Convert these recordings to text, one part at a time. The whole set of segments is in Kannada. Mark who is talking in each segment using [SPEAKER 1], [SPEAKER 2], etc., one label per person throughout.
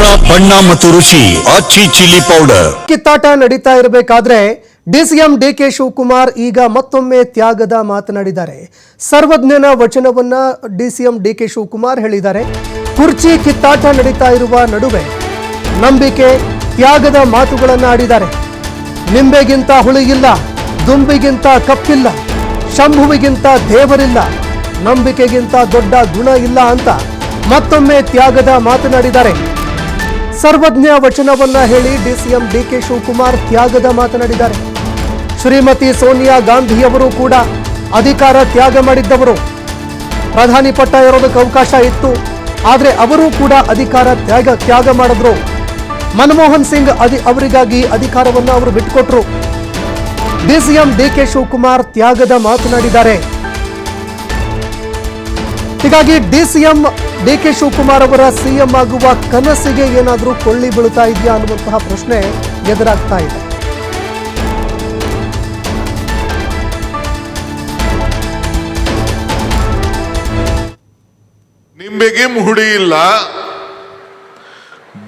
[SPEAKER 1] ಖಾರ ಬಣ್ಣ ಮತ್ತು ರುಚಿ ಅಚ್ಚಿ ಚಿಲ್ಲಿ ಪೌಡರ್.
[SPEAKER 2] ಕಿತ್ತಾಟ ನಡೀತಾ ಇರಬೇಕಾದ್ರೆ ಡಿಸಿಎಂ ಡಿಕೆ ಶಿವಕುಮಾರ್ ಈಗ ಮತ್ತೊಮ್ಮೆ ತ್ಯಾಗದ ಮಾತನಾಡಿದ್ದಾರೆ. ಸರ್ವಜ್ಞನ ವಚನವನ್ನ ಡಿಸಿಎಂ ಡಿಕೆ ಶಿವಕುಮಾರ್ ಹೇಳಿದ್ದಾರೆ. ಕುರ್ಚಿ ಕಿತ್ತಾಟ ನಡೀತಾ ಇರುವ ನಡುವೆ ನಂಬಿಕೆ, ತ್ಯಾಗದ ಮಾತುಗಳನ್ನು ಆಡಿದ್ದಾರೆ. ನಿಂಬೆಗಿಂತ ಹುಳಿಗಿಲ್ಲ ದುಂಬಿಗಿಂತ ಕಪ್ಪಿಲ್ಲ, ಶಂಭುವಿಗಿಂತ ದೇವರಿಲ್ಲ, ನಂಬಿಕೆಗಿಂತ ದೊಡ್ಡ ಗುಣ ಇಲ್ಲ ಅಂತ ಮತ್ತೊಮ್ಮೆ ತ್ಯಾಗದ ಮಾತನಾಡಿದ್ದಾರೆ. ಸರ್ವಜ್ಞ ವಚನವನ್ನ ಹೇಳಿ ಡಿಸಿಎಂ ಡಿಕೆ ಶಿವಕುಮಾರ್ ತ್ಯಾಗದ ಮಾತನಾಡಿದ್ದಾರೆ. ಶ್ರೀಮತಿ ಸೋನಿಯಾ ಗಾಂಧಿಯವರು ಕೂಡ ಅಧಿಕಾರ ತ್ಯಾಗ ಮಾಡಿದ್ದವರು. ಪ್ರಧಾನಿ ಪಟ್ಟ ಇರೋದಕ್ಕೆ ಅವಕಾಶ ಇತ್ತು. ಆದರೆ ಅವರು ಕೂಡ ಅಧಿಕಾರ ತ್ಯಾಗ ತ್ಯಾಗ ಮಾಡಿದ್ರು. ಮನಮೋಹನ್ ಸಿಂಗ್ ಅದಿ ಅವರಿಗಾಗಿ ಅಧಿಕಾರವನ್ನು ಅವರು ಬಿಟ್ಟುಕೊಟ್ರು ಡಿಸಿಎಂ ಡಿಕೆ ಶಿವಕುಮಾರ್ ತ್ಯಾಗದ ಮಾತನಾಡಿದ್ದಾರೆ. ಹೀಗಾಗಿ ಡಿಸಿಎಂ ಡಿ ಕೆ ಶಿವಕುಮಾರ್ ಅವರ ಸಿಎಂ ಆಗುವ ಕನಸಿಗೆ ಏನಾದರೂ ಕೊಳ್ಳಿ ಬೀಳ್ತಾ ಇದೆಯಾ ಅನ್ನುವಂತಹ ಪ್ರಶ್ನೆ ಎದುರಾಗ್ತಾ ಇದೆ.
[SPEAKER 3] ನಿಂಬೆಗಿಂ ಹುಡಿ ಇಲ್ಲ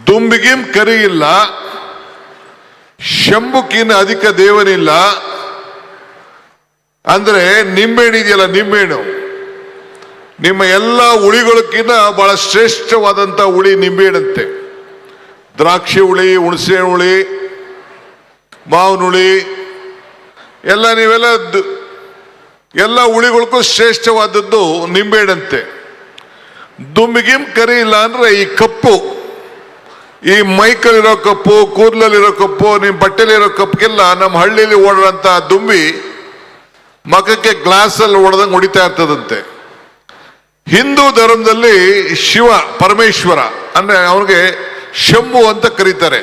[SPEAKER 3] ದುಂಬಿಗಿಂ ಕರಿ ಇಲ್ಲ ಶಂಬುಕಿನ ಅಧಿಕ ದೇವನಿಲ್ಲ. ಅಂದ್ರೆ ನಿಂಬೆಹಣ್ಣು ಇದೆಯಲ್ಲ, ನಿಂಬೆಹಣ್ಣು. ನಿಮ್ಮ ಎಲ್ಲ ಹುಳಿಗಳಕ್ಕಿಂತ ಬಹಳ ಶ್ರೇಷ್ಠವಾದಂಥ ಹುಳಿ ನಿಂಬೆಹಣ್ಣಂತೆ. ದ್ರಾಕ್ಷಿ ಹುಳಿ, ಹುಣಸೆ ಹುಳಿ ಮಾವಿನ ಹುಳಿ ಎಲ್ಲ ನೀವೆಲ್ಲ ಎಲ್ಲ ಹುಳಿಗಳಿಗೂ ಶ್ರೇಷ್ಠವಾದದ್ದು ನಿಂಬೆಹಣ್ಣಂತೆ. ದುಂಬಿಗಿಂ ಕರಿ ಇಲ್ಲ ಅಂದ್ರೆ ಈ ಕಪ್ಪು, ಈ ಮೈಕಲ್ಲಿರೋ ಕಪ್ಪು, ಕೂದಲಲ್ಲಿರೋ ಕಪ್ಪು ನಿಮ್ಮ ಬಟ್ಟೆಲಿರೋ ಕಪ್ಪಿಗೆಲ್ಲ ನಮ್ಮ ಹಳ್ಳಿಲಿ ಓಡೋಂಥ ದುಂಬಿ ಮಖಕ್ಕೆ ಗ್ಲಾಸಲ್ಲಿ ಹೊಡೆದಂಗೆ ಹೊಡಿತಾ ಇರ್ತದಂತೆ. ಹಿಂದೂ ಧರ್ಮದಲ್ಲಿ ಶಿವ, ಪರಮೇಶ್ವರ, ಅಂದ್ರೆ ಅವನಿಗೆ ಶಂಭು ಅಂತ ಕರೀತಾರೆ.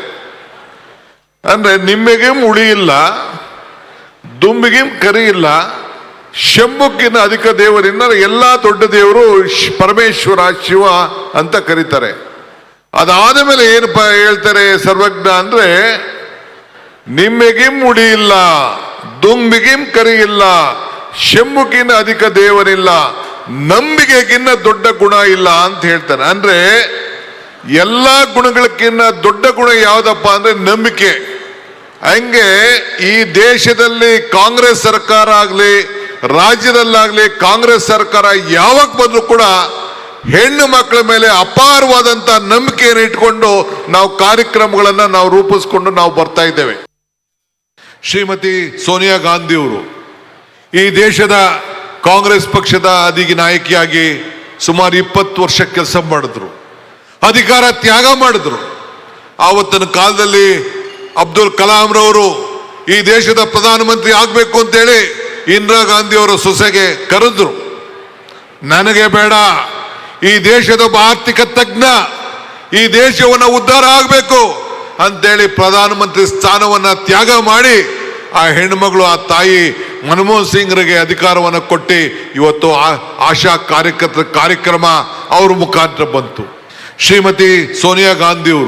[SPEAKER 3] ಅಂದ್ರೆ ಉಳಿ ಇಲ್ಲ ದುಂಬಿಗೆ ಕರಿ ಇಲ್ಲ, ಶಂಭುಕ್ಕಿಂತ ಅಧಿಕ ದೇವರಿಂದ ಎಲ್ಲಾ ದೊಡ್ಡ ದೇವರು ಪರಮೇಶ್ವರ, ಶಿವ ಅಂತ ಕರೀತಾರೆ. ಅದಾದ ಮೇಲೆ ಏನು ಹೇಳ್ತಾರೆ ಸರ್ವಜ್ಞ ಅಂದ್ರೆ, ನಿಮ್ಮೆಗಿಂ ದುಂಬಿಗಿಂ ಕರಿ ಇಲ್ಲ ಶಂಭುಕಿನ ಅಧಿಕ ದೇವರಿಲ್ಲ ನಂಬಿಕೆಗಿನ್ನ ದೊಡ್ಡ ಗುಣ ಇಲ್ಲ ಅಂತ ಹೇಳ್ತಾನೆ ಅಂದ್ರೆ ಎಲ್ಲಾ ಗುಣಗಳಿಗಿನ್ನ ದೊಡ್ಡ ಗುಣ ಯಾವ್ದಪ್ಪ ಅಂದ್ರೆ ನಂಬಿಕೆ. ಹಂಗೆ ಈ ದೇಶದಲ್ಲಿ ಕಾಂಗ್ರೆಸ್ ಸರ್ಕಾರ ಆಗ್ಲಿ, ರಾಜ್ಯದಲ್ಲಾಗ್ಲಿ ಕಾಂಗ್ರೆಸ್ ಸರ್ಕಾರ ಯಾವಾಗ ಬಂದ್ರು ಕೂಡ ಹೆಣ್ಣು ಮಕ್ಕಳ ಮೇಲೆ ಅಪಾರವಾದಂತ ನಂಬಿಕೆಯನ್ನು ಇಟ್ಕೊಂಡು ನಾವು ಕಾರ್ಯಕ್ರಮಗಳನ್ನ ನಾವು ರೂಪಿಸ್ಕೊಂಡು ನಾವು ಬರ್ತಾ ಇದ್ದೇವೆ. ಶ್ರೀಮತಿ ಸೋನಿಯಾ ಗಾಂಧಿಯವರು ಈ ದೇಶದ ಕಾಂಗ್ರೆಸ್ ಪಕ್ಷದ ಅಧಿಕ ನಾಯಕಿಯಾಗಿ ಸುಮಾರು ಇಪ್ಪತ್ತು ವರ್ಷ ಕೆಲಸ ಮಾಡಿದ್ರು. ಅಧಿಕಾರ ತ್ಯಾಗ ಮಾಡಿದ್ರು. ಆವತ್ತಿನ ಕಾಲದಲ್ಲಿ ಅಬ್ದುಲ್ ಕಲಾಂ ರವರು ಈ ದೇಶದ ಪ್ರಧಾನಮಂತ್ರಿ ಆಗಬೇಕು ಅಂತೇಳಿ ಇಂದಿರಾ ಗಾಂಧಿ ಅವರ ಸೊಸೆಗೆ ಕರೆದ್ರು. ನನಗೆ ಬೇಡ. ಈ ದೇಶದ ಆರ್ಥಿಕ ತಜ್ಞ, ಈ ದೇಶವನ್ನ ಉದ್ಧಾರ ಆಗಬೇಕು ಅಂತೇಳಿ ಪ್ರಧಾನಮಂತ್ರಿ ಸ್ಥಾನವನ್ನ ತ್ಯಾಗ ಮಾಡಿ ಆ ಹೆಣ್ಮಗಳು ಆ ತಾಯಿ ಮನಮೋಹನ್ ಸಿಂಗ್ರಿಗೆ ಅಧಿಕಾರವನ್ನು ಕೊಟ್ಟು ಇವತ್ತು ಆಶಾ ಕಾರ್ಯಕರ್ತ ಕಾರ್ಯಕ್ರಮ ಅವ್ರ ಮುಖಾಂತರ ಬಂತು. ಶ್ರೀಮತಿ ಸೋನಿಯಾ ಗಾಂಧಿ ಅವರು